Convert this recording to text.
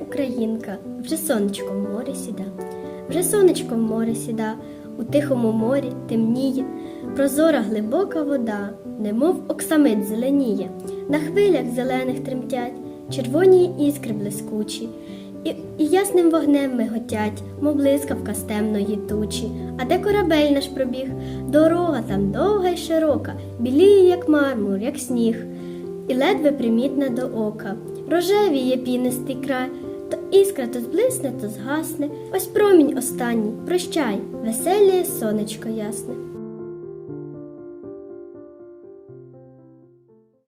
українка, вже сонечко в морі сіда, вже сонечко в море сіда, у тихому морі темніє, прозора глибока вода, немов оксамит зеленіє, на хвилях зелених тремтять, червоні іскри блискучі, і, і ясним вогнем миготять, мов блискавка з темної тучі. А де корабель наш пробіг, дорога там довга й широка, біліє, як мармур, як сніг і ледве примітна до ока. Рожеві є пінистий край, то іскра то зблисне, то згасне. Ось промінь останній, прощай, веселіє сонечко ясне.